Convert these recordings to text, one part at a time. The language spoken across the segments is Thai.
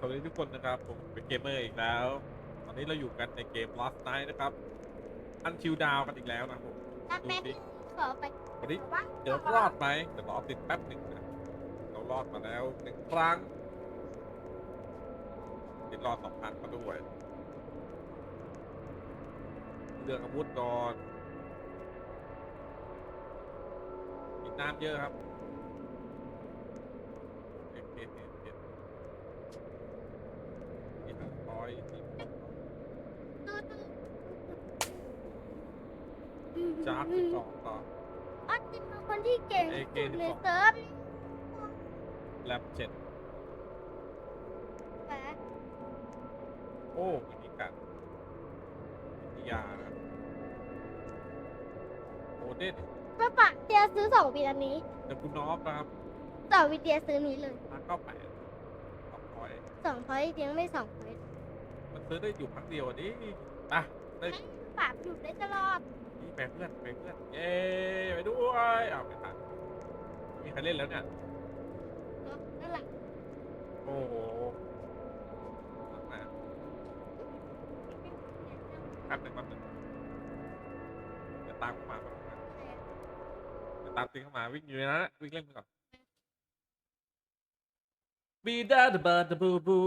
สวัสดีทุกคนนะครับ ผมเป็นเกมเมอร์อีกแล้ว ตอนนี้เราอยู่กันในเกม Lost Night นะครับ อันคิวดาวกันอีกแล้วนะครับผมดูแป๊บสิขอไปวันนี้ว่าเดี๋ยวรอดไหมเดี๋ยวรอติดแป๊บหนึ่งนะเรารอดมาแล้วหนึ่งครั้งติดรอดสองพันมาด้วยเลือกอาวุธก่อนกินน้ำเยอะครับเอ็กเอ็กเอ็กเอ็กมีห้าร้อยสี่สิบ จาร์สิบสองต่อ ออสตินเป็นคนที่เก่งที่เอสุดเกในสิบสองเซิร์ฟแลบเจ็ดแหมโอ้วิธีการวิทยานะโอเดนป้าปะเดียซื้อสองวิดอันนี้เดกุนอฟนะครับสองวิดเดียซื้อนี้เลยห้าเก้าแปดสองร้อยสองพอยต์เดียไม่สองพอยต์มันซื้อได้อยู่ครั้งเดียวอันนี้อะได้ปะอยู่ได้ตลอดนี่ แปลเพื่อนแปลเพื่อนเย้ไปด้วยอ้าวไม่ทันมีใครเล่นแล้วเนี่ยเนอะนั่นแหละโอ้โหหนักมากแป๊บหนึ่งแป๊บหนึ่งเดี๋ยวตามเข้ามาแป๊บนึงนะเดี๋ยวตามตีเข้ามาวิ่งอยู่ในนั้นนะวิ่งเล่นไปก่อนบีดาดบาดบูบู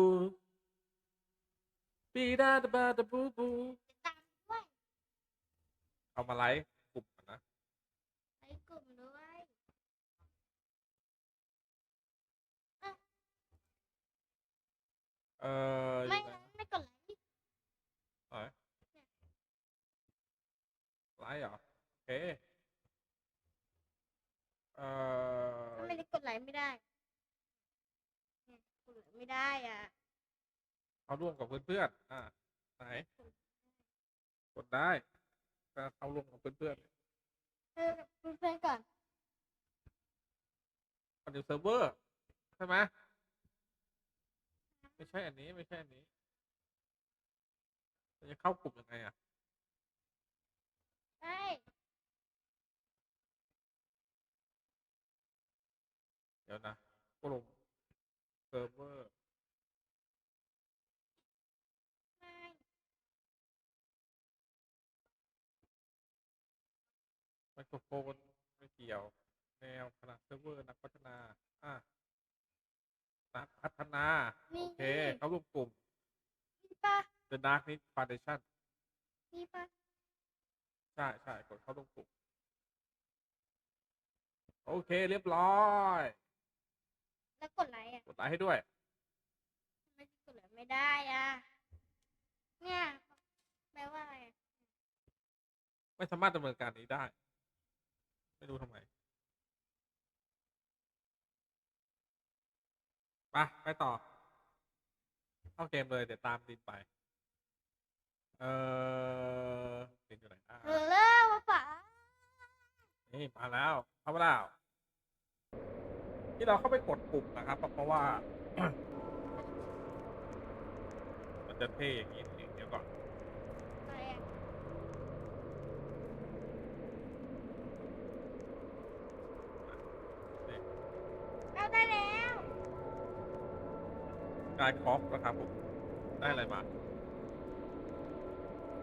บีดาดบาดบูบูตามด้วย เอามาไลฟ์กลุ่มกันนะไปกลุ่มด้วยเออไม่อยู่ไหนงั้นไม่กดไลค์ไหนไลฟ์เหรอโอเคเออถ้าไม่ได้กดไลค์ไม่ได้เนี่ยกดไลค์ไม่ได้อะเขาร่วมกับเพื่อนๆอ่าไหนกดได้ แต่เขาร่วมกับเพื่อนเออเพื่อนๆก่อนๆคอนดิวเซิร์ฟเวอร์ใช่ไหมไม่ใช่อันนี้ไม่ใช่อันนี้เราจะเข้ากลุ่มยังไงอะใช่เดี๋ยวนะกลุ่มเซิร์ฟเวอร์ ไมโครโฟนไม่เกี่ยว แนวขนาดเซิร์ฟเวอร์นักพัฒนา อะนักพัฒนา นี่ โอเคเข้าร่วมกลุ่ม นี่ปะ The Dark Knight Foundation นี่ปะใช่ใช่กดเข้าร่วมกลุ่มโอเค เรียบร้อย แล้วกดไลค์อะกดไลค์ให้ด้วยไม่กดไลค์ไม่ได้อะ เนี่ย แปลว่าอะไรอะไม่สามารถดำเนินการนี้ได้ ไม่รู้ทำไมไปไปต่อ เข้าเกมเลย เดี๋ยวตามดินไป เออดินอยู่ไหนอะเออเลิกว่าป๋านี่มาแล้วเข้ามาแล้วที่เราเข้าไปกดปุ่มนะครับ เพราะว่า มันจะเท่อย่างนี้เดี๋ยวก่อน อะไรอะ นี่ เอาได้แล้ว กายคอฟนะครับผม ได้อะไรมา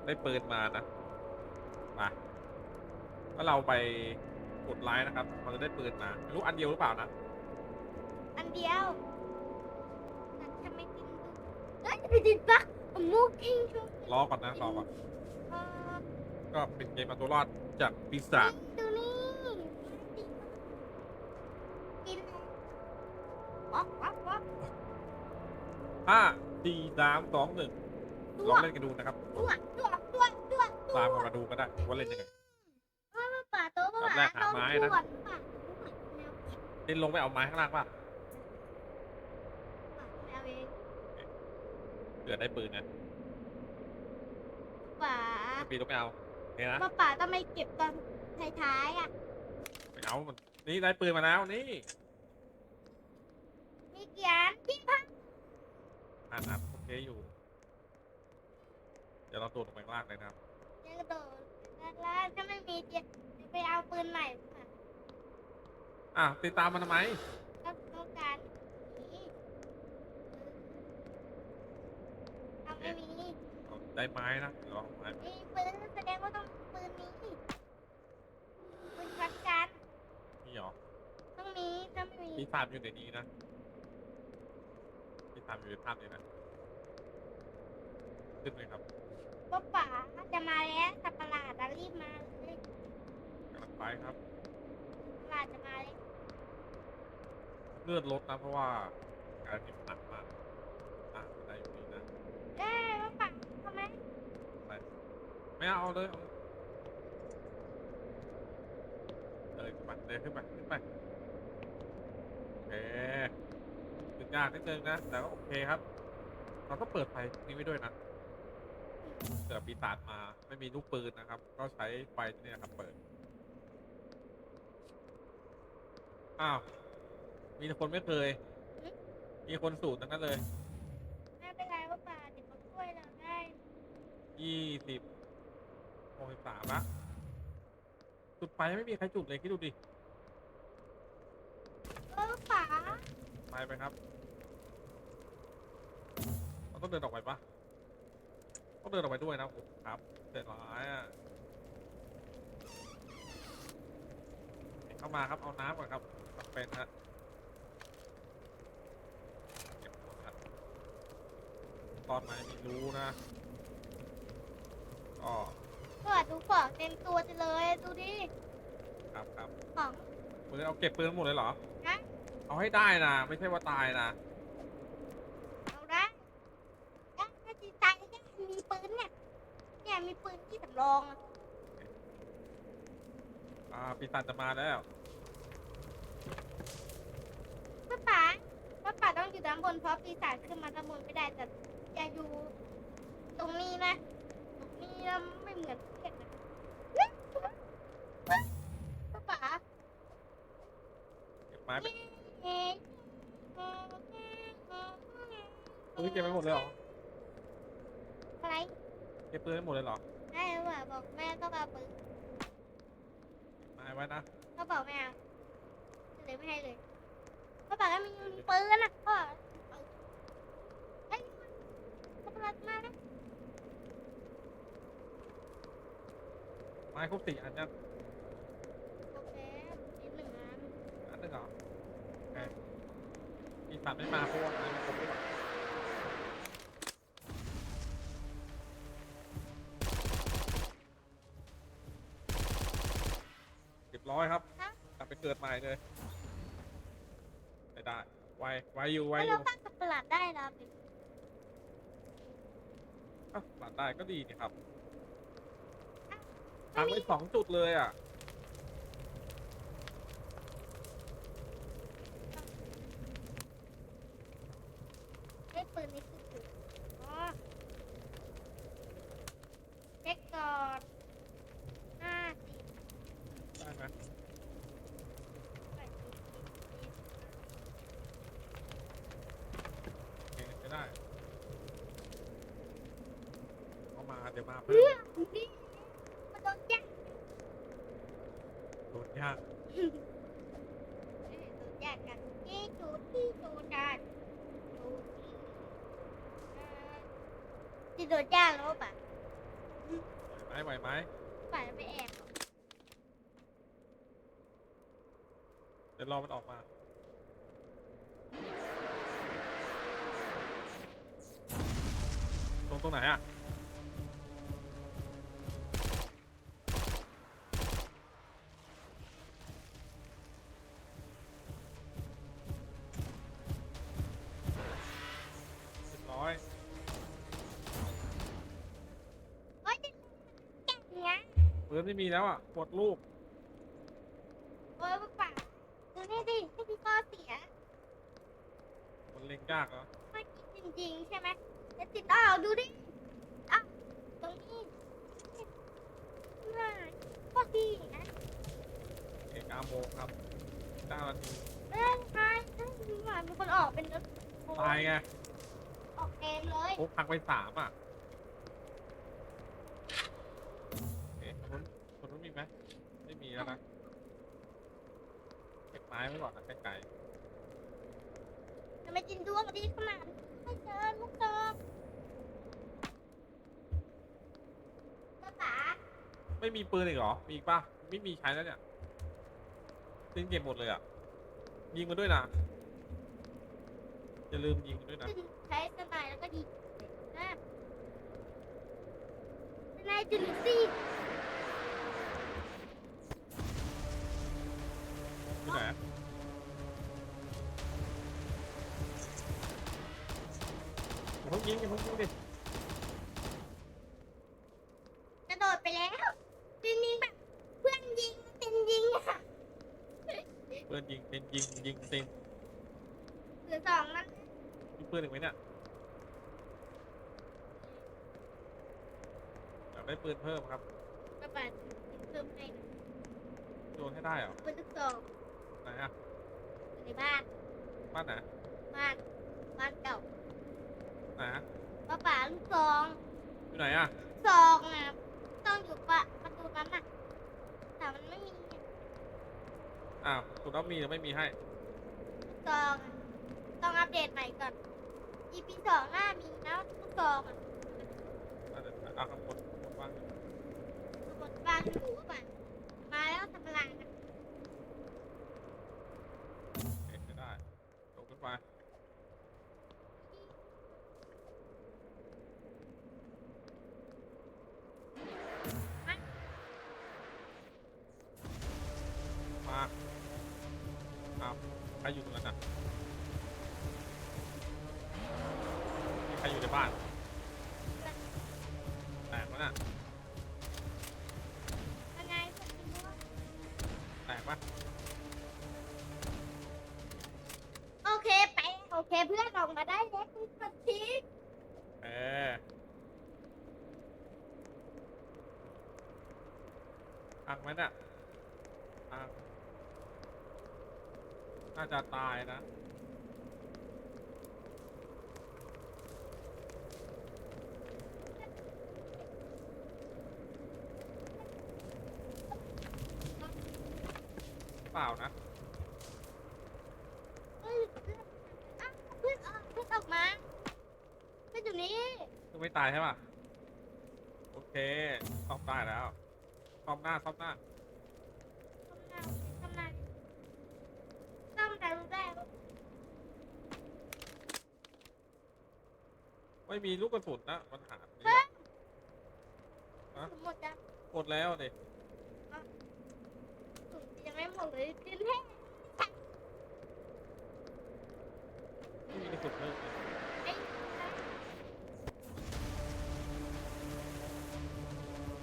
ได้ปืนมานะ มาถ้าเราไปกดไลค์นะครับ เราจะได้ปืนมาไม่รู้อันเดียวหรือเปล่านะ อันเดียวแต่ทำไมกินดูเอ้ยไปดินปะมูกิ้งชุบรอก่อนนะรอก่อนเออก็เป็นเกมเอาตัวรอดจากปีศาจดูนี่กินวับวับวับ ห้าสี่สามสองหนึ่งตัลวองเล่นกันดูนะครับตัวตัวตัวตัวตัวตามกันมาดูก็ได้ว่าเล่นยังไงว่าป่าโตป่าแบบแรกหาไม้นะป่าป่าเล่นลงไปเอาไม้ข้างล่างป่ะแนวเองเผื่อได้ปืนนะป่าไม่ปีนลงไปเอาเนี่ยนะว่าป่าทำไมเก็บตอนท้ายๆอะไม่เอามันนี่ได้ปืนมาแล้วนี่มีเกียนที่พัก อ่านครับโอเคอยู่ เดี๋ยวเราตัวลงไปข้างล่างเลยนะครับจะกระโดดล่างๆถ้าไม่มีเกียนจะไปเอาปืนใหม่ค่ะอะติดตามมันทำไมก็ต้องการหนีไม่มีเอาได้ไม้นะเดี๋ยวเอาไม้มีปืนแสดงว่าต้องปืนนี้ปืนช็อตกันนี่หรอต้องมีถ้าไม่มีปีศาจอยู่ในนี้นะ ปีศาจอยู่ในถ้ำนี่นะขึ้นเลยครับก็ป๋าจะมาแล้วสัตว์ประหลาดอะรีบมาเลยกำลังไปครับ ประหลาดจะมาเลยเลือดลดนะเพราะว่าการกินหนักมากอะอะไรอยู่นี่นะเอ้ยว่าป๋าทำไมไม่เอาเอาเลยเอาเลยเดินขึ้นไปเดินขึ้นไปขึ้นไปโอเคถึง ยากนิดนึงนะ แต่ก็โอเคครับ เราต้องเปิดไฟนี้ไว้ด้วยนะเผื่อปีศาจมาไม่มีลูกปืนนะครับ ก็ใช้ไฟที่นี่นะครับ เปิด อ้าว มีแต่คนไม่เคย มีคนสูตรทั้งนั้นเลย ไม่เป็นไรว่าป๋าเดี๋ยวเขาช่วยเราได้ยี่สิบหกสิบสามละจุดไฟไม่มีใครจุดเลยคิดดูดิ เออป๋าไปไปครับ เราต้องเดินออกไปปะต้องเดินออกไปด้วยนะโอ้ครับเด็ดร้ายอะเข้ามาครับเอาน้ำก่อนครับจำเป็นฮะเก็บหมดครับตอนไหนมีรู้นะก็เปิดดูของเต็มตัวจะเลยดูดิครับครับของ ปืนเอาเก็บปืนหมดเลยเหรอนะเอาให้ได้นะ ไม่ใช่ว่าตายนะ เอาได้ได้ถ้าจีตายก็มีปืนเนี่ยเนี่ย มีปืนที่สำรองอะอ่าปีศาจจะมาแล้ว ป้าป๋าป้าป๋าต้องอยู่ด้านบนเพราะปีศาจขึ้นมาด้านบนไม่ได้แต่อย่าอยู่ตรงนี้นะตรงนี้นะไม่เหมือนเด็กนะป้าป๋าเก็บไม้ไปเอ๊ะเฮ้ยเก็บไปหมดเลยเหรออะไร เก็บปืนไปหมดเลยเหรอได้แล้วอะบอกแม่ต้องเอาปืนไม้ไว้นะก็บอกไม่เอาเลยไม่ให้เลยป้าป๋าก็มีปืนนะพ่อเฮ้ยป้าป๋ามานะไม้ครบสี่อันยังโอเคนิดหนึ่งนะอันหนึ่งเหรอโอเคปีศาจไม่มาเพราะว่าไม้มันครบไม่หมด รียบร้อยครับกลับไปเกิดใหม่เลยไม่ได้ไวไวอยู่ไวแล้วอเรายู่ตั้งสัตว์ประหลาดได้แล้วอะหลัดได้ก็ดีนี่ครับทำไปสองจุดเลยอะได้ปืนนี้คือปืนอ๋อเช็คก่อนห้าสี่ ได้ไหม แปดสิบ โอเคไม่ได้ เอามาเดี๋ยวมาเพื่เพิ่อมนี่มันโดนแย่งโดนยากเอ้ยโดนแย่งกันที่จูดที่จูดกันจูดที่เอ่อที่โดนแย่งแล้วป่ะไหวไหมไหวไหมป่ะไปแอบเดี๋ยวรอมันออกมาตรงตรงไหนอะ ปืนไม่มีแล้วอะหมดลูกโอ๊ยป่ะดูนี่ดิที่พี่ก็เสีย มันเล็งยากแล้วเมื่อกี้จริงๆใช่ไหมจะติดอ้าวดูดิอ้าวตรงนี้น่าก็ดีนะเอกาโมงครับเก้านาทีเอ้ยใช่ใช่มีหวานมีคนออกเป็นรถตายไงออกเองเลยโอ้พังไปสามอะ ไหมไม่มีแล้วนะเก็บไม้ไว้ก่อนนะไกลจะไม่จินด้วงดีขนาดไม่เจอญมุกดอกกระป๋าไม่มีปืนอีกเหรอ มีป่ะ ไม่มีใช้แล้วเนี่ยซินเก็บหมดเลยอะ ยิงมาด้วยนะอย่าลืมยิงมาด้วยนะใช้สนายแล้วก็ดีห้สนายจุดซี่ อยู่ไหนอย่าเพิ่งยิงอย่าเพิ่งยิงดิกระโดดไปแล้วจริงๆแบบเพื่อนยิงเต็มยิงอะเพื่อนยิงเป็นยิงยิงเต็มเหลือสองนั้นมีปืนอีกไหมเนี่ยอยากได้ปืนเพิ่มครับกระบาดเพิ่มให้นะโยนให้ได้เหรอปืนลูกซองไห นอะอยู่ในบ้านบ้านไหนบ้านบ้านเก่าไหนอะป้าป๋าลูกซองอยู่ไหนอะซองนะต้องอยู่ปะประตูนั้นน่ะแต่มันไม่มีอ้าวคุณต้องมีหรือไม่มีให้ลูกซองอะต้องอัปเดตใหม่ก่อน EP สองหน้ามีนะลูกซองอะเอาเดี๋ยวเอาข้างบนข้างบนว่างอยู่ทุกคนบ้านอยู่ว่า แตกปะน่ะยังไงคนกินด้วยแตกปะโอเคไปโอเคเพื่อนออกมาได้แล้วคุณปฏิเอออังไหมเนี่ยอังน่าจะตายนะ ปล่านะเฮ้ยเพื่อนอะเพื่อนออกเพื่อนออกมาเพื่อนอยู่นี่คือไม่ตายใช่ป่ะ โอเคซ่อมได้แล้วซ่อมหน้าซ่อมหน้า ทำไมทำไมต้องแต่รู้ได้ว่าไม่มีลูกกระสุนนะปัญหานี้สมมติจะหมดแล้วดิสุด ยังไม่หมดเลยกินแห้งไม่มีกระสุนเพิ่มเลย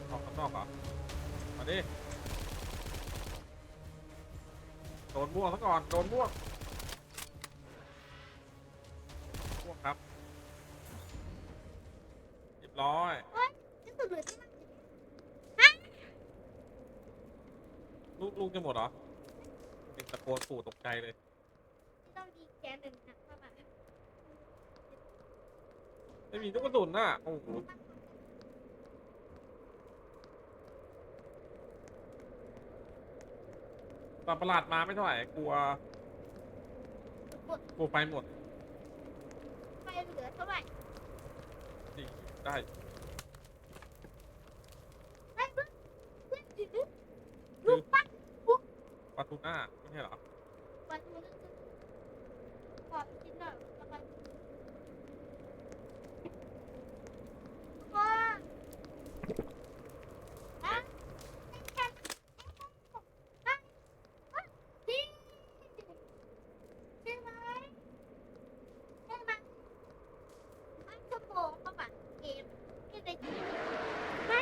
ออกข้างนอกเหรอมาดิโดนม่วงซะก่อน โดนม่วงม่วงครับเรียบร้อยที่สุดหลือที่มันลูกลูกจะหมดเหรอ เป็นตะโกนสู่ตกใจเลย ต้องดีแกหนึ่งนะเข้ามาไม่มีลูกกระสุนน่ะ โอ้โหตอนประหลาดมาไม่เท่าไหร่กลัวกลัวไฟหมดไปเหลือเท่าไหร่ดีได้ ไอ้เพื่อนเพื่อนถือลูกปั้น ไม่ใช่เหรอวันนี้ขอกินหน่อยแล้วกันว้าที่ใช่ไหมใช่ไหมมันชั่วโมงประมาณเกมที่ในที่ไม่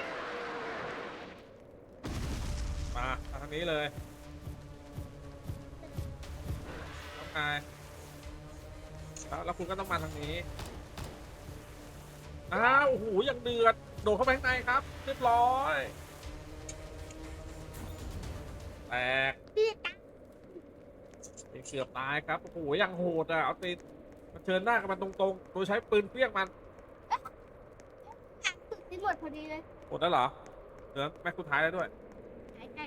มามาทางนี้เลย น้องนายแล้วแล้วคุณก็ต้องมาทางนี้อ้าวโอ้โหยังเดือด โดดเข้าไปข้างในครับ เรียบร้อย แตกเรียกกันเกือบตายครับ โอ้โหยังโหดอะ เอาตีนมาเชิญหน้ากับมันตรงๆ โดยใช้ปืนเปรี้ยงมัน อะสุดที่หมดพอดีเลยหมดแล้วเหรอ เหลือแม็กสุดท้ายแล้วด้วยใช่ใช่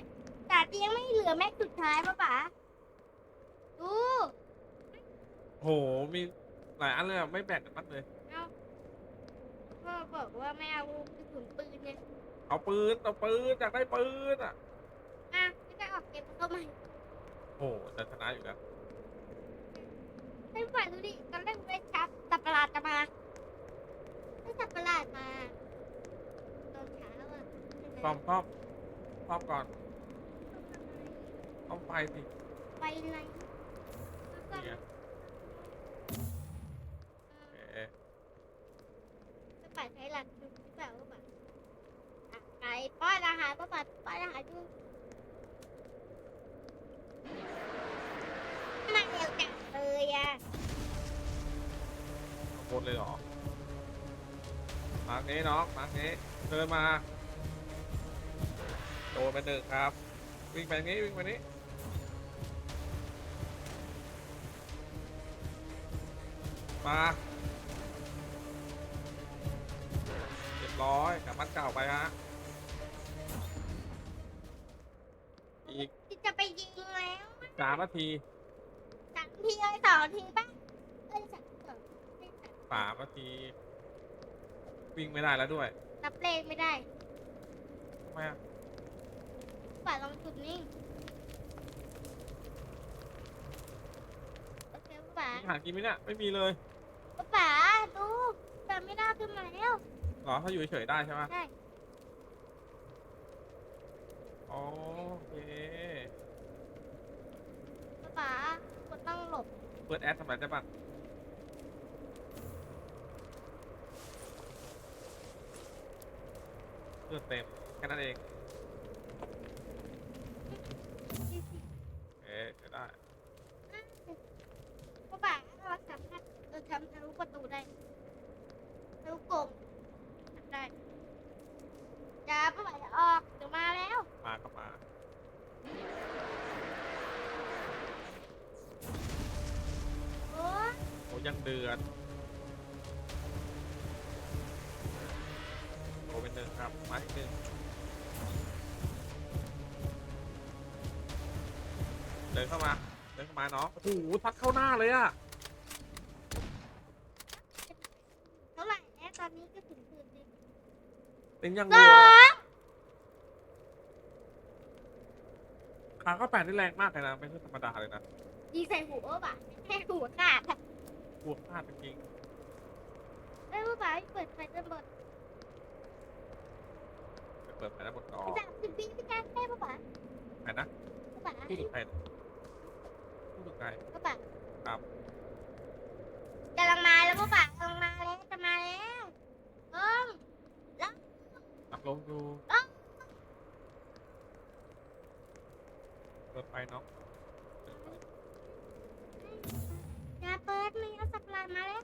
แต่ยังไม่เหลือแม็กสุดท้ายป่ะป๋า ดูโห มีหลายอันเลยอะไม่แบ่งกันบ้างเลย เอาพ่อบอกว่าไม่เอากระสุนปืนเนี่ยเอาปืน เอาปืนอยากได้ปืนอะ อะไม่ได้ออกเกมเข้ามาโอ้จะชนะอยู่แล้ว ให้ฝ่ายดูดิตอนแรกไม่ชับสัตว์ประหลาดจะมาให้สัตว์ประหลาดมาตอนเช้าอะซ่อมซ่อมซ่อมก่อนเอาไฟสิไปไหนแล้วก็ เนี่ยเอ่อเอ๊ะจะไปใช้หลักดูหรือเปล่าว่าแบบอะไปป้อนอาหารป้าปัดป้อนอาหารดูมาเร็วจังเลยอะข้างบนเลยเหรอมาร์กนี้น้องมาร์กนี้เดินมาโดนไปหนึ่งครับ วิ่งไปงี้วิ่งไปนี้ มาเรียบร้อยกลับบ้านเก่าไปฮะ อีกที่จะไปยิงแล้วสามนาทีสามทีเลยสองทีป่ะเอ้ยสามสองไม่สามสามนาที วิ่งไม่ได้แล้วด้วยนับเลขไม่ได้ทำไมอะป่าลองจุดนิ่งโอเคป่ามีอาหารกินไหมเนี่ยไม่มีเลยป่าดูแต่ ไม่ได้ขึ้นมาแล้วเหรอถ้าอยู่เฉยๆได้ใช่ไหมใช่โอเคป่าก็ต้องหลบเปิดแอดทำอะไรได้บ้างเลือดเต็มแค่นั้นเอง ที่สิ เอ๊ะจะได้ ป่าเราสามารถเออทำทะลุประตูได้ทะลุกรงทำได้อย่าป่าจะออกเดี๋ยวมาแล้ว มาก็มา โอ้ย โอ้ ยังเดือดโอเป็นหนึ่งครับมาอีกหนึ่งเดินเข้ามา เดินเข้ามาน้องโอ้โหทัดเข้าหน้าเลยอะเท่าไหร่แล้วตอนนี้ก็ถึงคืนดิเป็นยังสไงองขาก็แปดนี่แรงมากเลยนะ ไม่ใช่ธรรมดาเลยนะยิงใส่หัวป่ะแค่หัวขาดอะ บวกพลาดจริงเอ้ยป่าเปิดไฟจนหมดๆไปเปิดไฟแล้วบนกอพี่จ๋าสิบปีพี่จ๋าได้ป่ะป่าไหนนะป่าพูดถึงใครเนี่ยพูดถึงใครป่าครับ กำลังมาแล้วป่ากำลังมาแล้วจะมาแล้วเอิงตักลงอยู่เอ้าเปิดไฟเนาะ ลาดมาแล้ว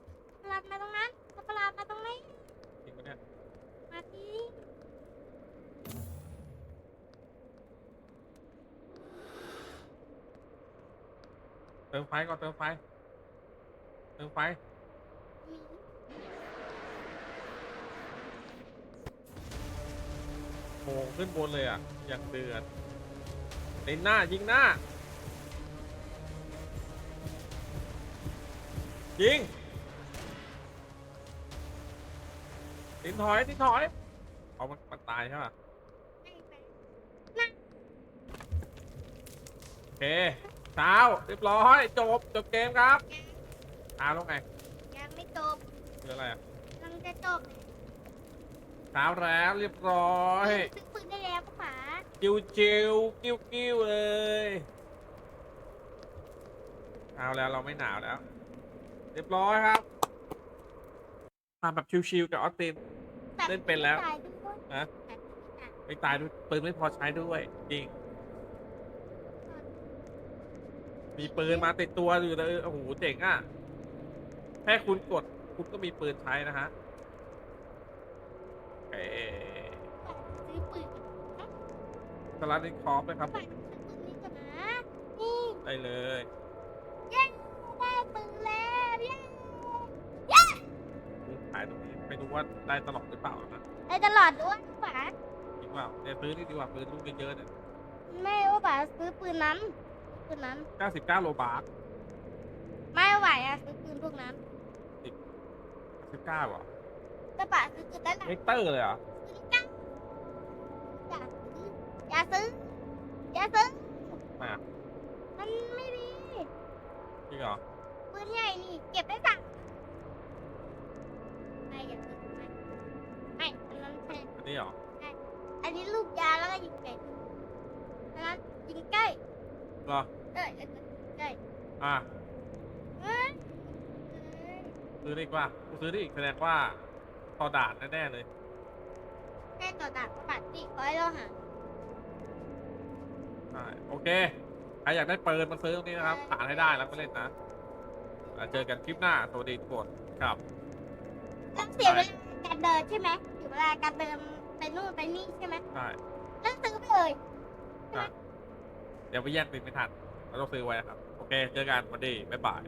สัตว์ประหลาดมาตรงนั้นสัตว์ประหลาดมาตรงนี้ จริงปะเนี่ยมาที่เติมไฟก่อนเติมไฟเติมไฟมีโผล่ขึ้นบนเลยอะอย่างเดือดเล่นหน้ายิงหน้า ยิงตินถอยตินถอยเอามันมันตายใช่ป่ะให้ไปโอเคเช้าเรียบร้อยจบจบเกมครับเช้าแล้วไงยังไม่จบคืออะไรอะกำลังจะจบเช้าแล้วเรียบร้อยซื้อปืนได้แล้วป่าจิวจิวกิ้วกิ้วเลยเอาแล้วเราไม่หนาวแล้ว เรียบร้อยครับ มาแบบชิวๆกับออสติน เล่นเป็นแล้วตายด้วยฮะแต่ไม่ตายไม่ตายด้วยปืนไม่พอใช้ด้วย จริง มีปืนมาติดตัวอยู่เลยโอ้โหเจ๋งอะ แค่คุณกด คุณก็มีปืนใช้นะฮะเอ๊ะซื้อปืนสลัดนิคอฟนะครับไปซื้อปืนนี้ก่อนนะนี่ ได้เลยายตรงนี้ไม่รู้ว่าได้ตลอดหรือเปล่านะได้ตลอดด้วยป่าจริงว่าเนี่ยซื้อนี่ดีกว่าปืนลูกเยอะๆเนี่ยไม่ว่าป่าซื้อปืนนั้น ปืนนั้น99โลบาร์ไม่ไหวอะซื้อปืนพวกนั้น19เหรอแต่ป่าซื้อปืนได้หลายเฮกเตอร์เลยเหรอปืนกันอย่าซื้ออย่าซื้อมามันไม่ดีจริงเหรอปืนใหญ่นี่เก็บได้สั่งไม่ นั้นแพงอันนี้เหรอ อันนี้ลูกยาแล้วก็ยิงไก่อันนั้นยิงใกล้เหรอเอ้ยแล้วก็ยิงใกล้อะเอ้ยซื้อได้อีกว่ากูซื้อได้อีกแสดงว่าพอด่านแน่ๆเลยแค่ต่อด่านก็ปัดสิขอให้เราหาใช่โอเค ใครอยากได้ปืนมาซื้อตรงนี้นะครับผ่านให้ได้แล้วก็เล่นนะแล้วเจอกันคลิปหน้า สวัสดีทุกคนครับต้องเสียเวลาการเดินใช่ไหมเสียเวลาการเดิน ไปนู่นไปนี่ใช่ไหมใช่แล้วซื้อไปเลยเดี๋ยวไปแย่งปืนไม่ทันเราต้องซื้อไว้นะครับ โอเค เจอกันสวันดีบ๊ายบาย